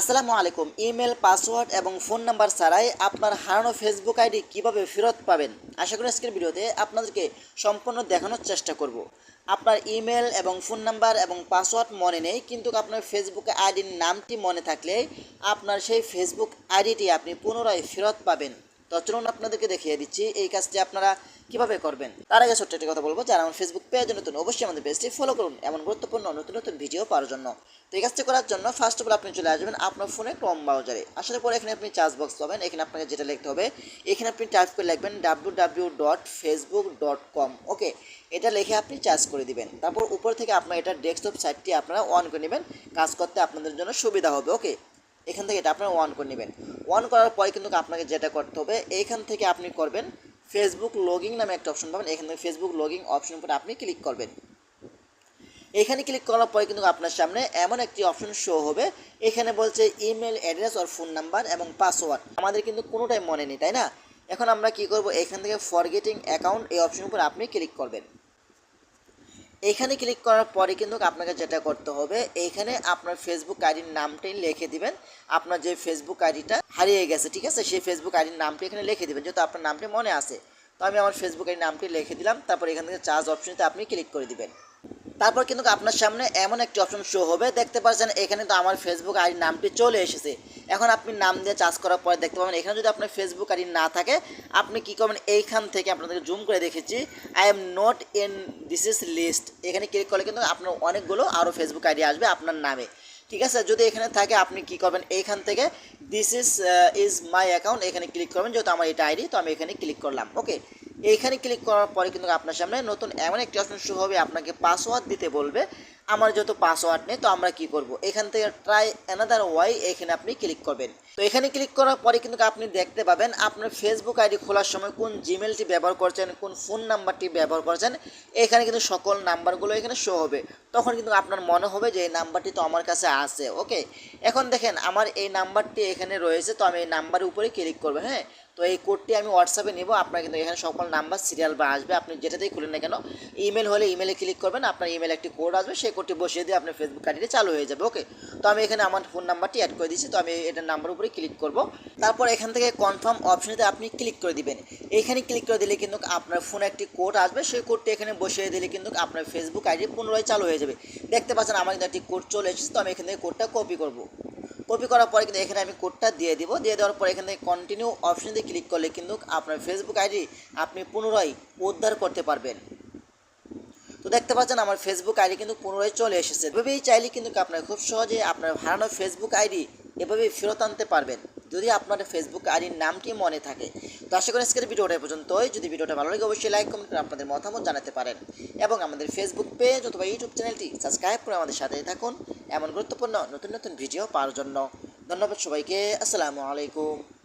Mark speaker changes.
Speaker 1: আসসালামু আলাইকুম। Email, password এবং ফোন নাম্বার ছাড়াই আপনার হারানো ফেসবুক আইডি কীভাবে ফেরত পাবেন? আশা করি আজকের ভিডিওতে আপনাদেরকে সম্পূর্ণ দেখানোর চেষ্টা করব। আপনার ইমেল এবং ফোন নাম্বার এবং পাসওয়ার্ড মনে নেই, কিন্তু আপনার ফেসবুক আইডির নামটি মনে থাকলে আপনার সেই ফেসবুক আইডিটি আপনি পুনরায় ফেরত পাবেন। তো চলুন আপনাদেরকে দেখিয়ে দিচ্ছি এই কাজটি আপনারা কীভাবে করবেন। তার আগে ছোট্ট একটি কথা বলব, যারা আমার ফেসবুক পেজে নতুন, অবশ্যই আমাদের পেজটি ফলো করুন এমন গুরুত্বপূর্ণ নতুন নতুন ভিডিও পাওয়ার জন্য। তো এই কাজটি করার জন্য ফার্স্ট অফ অল আপনি চলে আসবেন আপনার ফোনে ক্রম ব্রাউজারে আসার পর এখানে আপনি চার্জ বক্স পাবেন, এখানে আপনাকে যেটা লিখতে হবে, এখানে আপনি টাইপ করে লিখবেন W W dot Facebook dot com okay এটা লিখে আপনি চার্জ করে দিবেন। তারপর উপর থেকে আপনার এটা ডেস্কটপ সাইটটি আপনারা অন করে নেবেন, কাজ করতে আপনাদের জন্য সুবিধা হবে ওকে এখান থেকে এটা আপনারা অন করে নেবেন। অন করার পরে কিন্তু আপনাকে যেটা করতে হবে, এইখান থেকে আপনি করবেন ফেসবুক লগিং নামে একটা অপশন পাবেন। এখান থেকে ফেসবুক লগিং অপশন উপরে আপনি ক্লিক করবেন। এখানে ক্লিক করার পরে কিন্তু আপনার সামনে এমন একটি অপশন শো হবে। এখানে বলছে ইমেল অ্যাড্রেস আর ফোন নাম্বার এবং পাসওয়ার্ড আমাদের কিন্তু কোনোটাই মনে নেই, তাই না? এখন আমরা কি করব? এখান থেকে ফরগেটিং অ্যাকাউন্ট এই অপশন উপর আপনি ক্লিক করবেন। এখানে ক্লিক করার পরে কিন্তু আপনাকে যেটা করতে হবে এইখানে আপনার ফেসবুক আইডির নামটাই লিখে দিবেন। আপনার যে ফেসবুক আইডিটা হারিয়ে গেছে, ঠিক আছে? সেই ফেসবুক আইডির নামটি এখানে লিখে দিবেন, যেহেতু আপনার নামটি মনে আছে। তো আমি আমার ফেসবুক আইডির নামটি লিখে দিলাম, তারপর এখান থেকে চার্জ অপশনটা আপনি ক্লিক করে দিবেন। তারপর কিন্তু আপনার সামনে এমন একটি অপশন শো হবে। দেখতে পাচ্ছেন, এখানে তো আমার ফেসবুক আইডির নামটি চলে এসেছে। এখন আপনি নাম দিয়ে চার্জ করার পরে দেখতে পাবেন, এখানে যদি আপনার ফেসবুক আইডি না থাকে, আপনি কি করবেন, এইখান থেকে আপনাদেরকে জুম করে দেখেছি। I am not in this is list এখানে ক্লিক করলে কিন্তু আপনার অনেকগুলো আরও ফেসবুক আইডি আসবে আপনার নামে। ঠিক আছে, যদি এখানে থাকে, আপনি কি করবেন, এইখান থেকে this is is my account এখানে ক্লিক করবেন, যেহেতু আমার এটা আইডি তো আমি এখানে ক্লিক করলাম। ওকে এইখানে ক্লিক করার পরে কিন্তু আপনার সামনে নতুন এমন একটি অপশন শুরু হবে, আপনাকে পাসওয়ার্ড দিতে বলবে। আমার যেহেতু পাসওয়ার্ড নেই, তো আমরা কি করব? এখান থেকে ট্রাই অ্যানাদার ওয়াই এখানে আপনি ক্লিক করবেন। তো এখানে ক্লিক করার পরে কিন্তু আপনি দেখতে পাবেন আপনার ফেসবুক আইডি খোলার সময় কোন জিমেলটি ব্যবহার করছেন, কোন ফোন নাম্বারটি ব্যবহার করছেন, এখানে কিন্তু সকল নাম্বারগুলো এখানে শো হবে। তখন কিন্তু আপনার মনে হবে যে এই নাম্বারটি তো আমার কাছে আছে ওকে এখন দেখেন, আমার এই নাম্বারটি এখানে রয়েছে, তো আমি এই নাম্বারের উপরে ক্লিক করব হ্যাঁ? তো এই কোডটি আমি হোয়াটসঅ্যাপে নেব, আপনার কিন্তু এখানে সকল নাম্বার সিরিয়াল বা আসবে, আপনি যেটাতেই খুলেন না কেন ইমেল হলে ইমেলে ক্লিক করবেন, আপনার ইমেল একটি কোড আসবে, সেই কোডটি বসিয়ে দিয়ে আপনার ফেসবুক আইডিটি চালু হয়ে যাবে ওকে তো আমি এখানে আমার ফোন নাম্বারটি অ্যাড করে দিচ্ছি তো আমি এটার নাম্বার উপরে ক্লিক করব। তারপর এখান থেকে কনফার্ম অপশনেতে আপনি ক্লিক করে দিবেন। এখানে ক্লিক করে দিলে কিন্তু আপনার ফোনে একটি কোড আসবে, সেই কোডটি এখানে বসিয়ে দিলে কিন্তু আপনার ফেসবুক আইডি পুনরায় চালু হয়ে যাবে। দেখতে পাচ্ছেন আমার কিন্তু একটি কোড চলে এসেছে, তো আমি এখান থেকে কোডটা কপি করব। কপি করার পরে কিন্তু এখানে আমি কোডটা দিয়ে দিব। দিয়ে দেওয়ার পরে এখান থেকে কন্টিনিউ অপশনে ক্লিক করলে কিন্তু আপনার ফেসবুক আইডি আপনি পুনরায় উদ্ধার করতে পারবেন। তো দেখতে পাচ্ছেন আমার ফেসবুক আইডি কিন্তু পুনরায় চলে এসেছে। এভাবেই চাইলে কিন্তু আপনার খুব সহজে আপনার হারানো ফেসবুক আইডি এভাবেই ফেরত আনতে পারবেন, যদি আপনার ফেসবুক আইডির নামটি মনে থাকে। তো আশা করি আজকের ভিডিওটা পর্যন্তই। যদি ভিডিওটা ভালো লাগে, অবশ্যই লাইক কমেন্ট করে আপনাদের মতামত জানাতে পারেন। এবং আমাদের ফেসবুক পেজ অথবা ইউটিউব চ্যানেলটি সাবস্ক্রাইব করে আমাদের সাথে থাকুন। এমন গুরুত্বপূর্ণ নতুন নতুন ভিডিও পাওয়ার জন্য। ধন্যবাদ সবাইকে। আসসালামু আলাইকুম।